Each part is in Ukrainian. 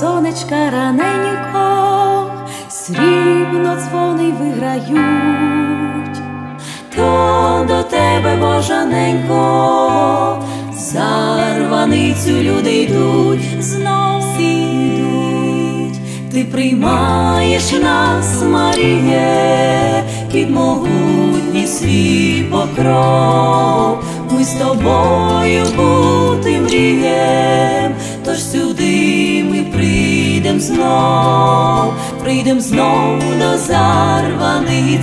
сонечка раненько, срібно дзвони виграють, то до тебе, божаненько, зарваницю люди йдуть, знов йдуть, ти приймаєш нас, Маріє, під могутній свій покров, ми з тобою бути мрієм, прийдем знов, прийдем знов до зарваниці,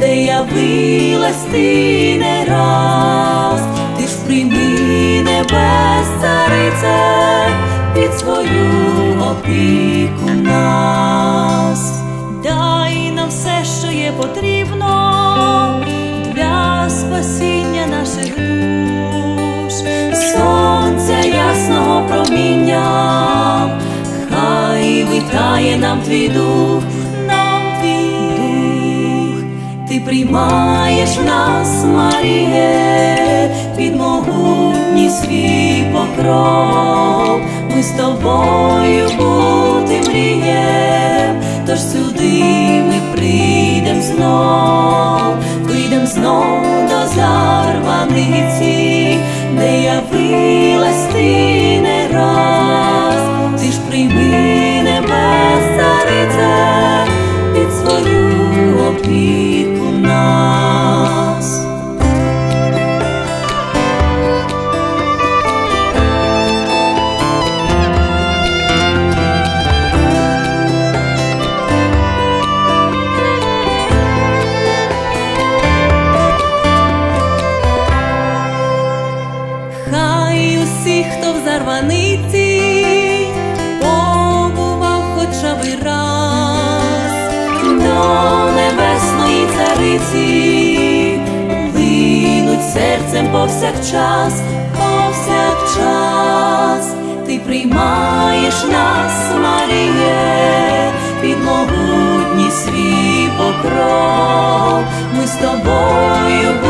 де явилась ти не раз, ти ж прийми небес, царице, під свою опіку нас, витає нам твій дух, нам твій дух, ти приймаєш нас, Маріє, під могутній свій покров, ми з тобою зарваниці, побував хоча би раз до небесної цариці, линуть серцем повсякчас, повсякчас, ти приймаєш нас, Маріє, під могутній свій покров, ми з тобою.